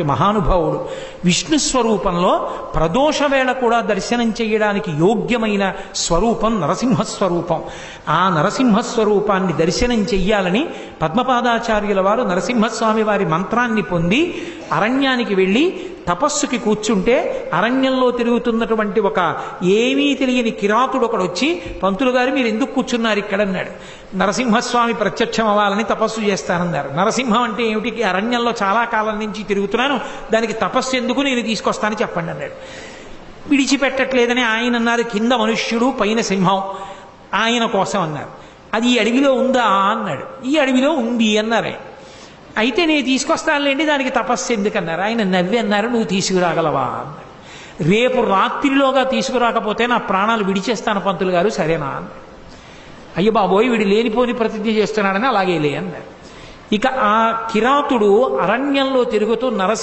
మహానుభావుడు. విష్ణు స్వరూపంలో ప్రదోష వేళ కూడా దర్శనం చేయడానికి యోగ్యమైన స్వరూపం నరసింహస్వరూపం. ఆ నరసింహ స్వరూపాన్ని దర్శనం చెయ్యాలని పద్మపాదాచార్యుల వారు నరసింహస్వామి వారి మంత్రాన్ని పొంది అరణ్యానికి వెళ్ళి తపస్సుకి కూర్చుంటే అరణ్యంలో తిరుగుతున్నటువంటి ఒక ఏమీ తెలియని కిరాతుడు ఒకడు వచ్చి పంతులు గారు మీరు ఎందుకు కూర్చున్నారు ఇక్కడ అన్నాడు నరసింహస్వామి ప్రత్యక్షం అవ్వాలని తపస్సు చేస్తానన్నారు. నరసింహం అంటే ఏమిటి? అరణ్యంలో చాలా కాలం నుంచి తిరుగుతున్నాను దానికి తపస్సు ఎందుకు నేను తీసుకొస్తాను చెప్పండి అన్నాడు. విడిచిపెట్టట్లేదని ఆయన అన్నారు కింద మనుష్యుడు పైన సింహం ఆయన కోసం అన్నారు. అది ఈ అడవిలో ఉందా? అన్నాడు. ఈ అడవిలో ఉంది అన్నారు అయితే నేను తీసుకొస్తానులేండి దానికి తపస్సు ఎందుకన్నారు? ఆయన నవ్వి అన్నారు నువ్వు తీసుకురాగలవా? అన్నాడు. రేపు రాత్రిలోగా తీసుకురాకపోతే నా ప్రాణాలు విడిచేస్తాను పంతులు గారు సరేనా? అన్నాడు. అయ్యో బాబోయ్ వీడు లేనిపోని ప్రతిజ్ఞ చేస్తున్నాడని అలాగే లే అన్నారు ఇక ఆ కిరాతుడు అరణ్యంలో తిరుగుతూ నరసి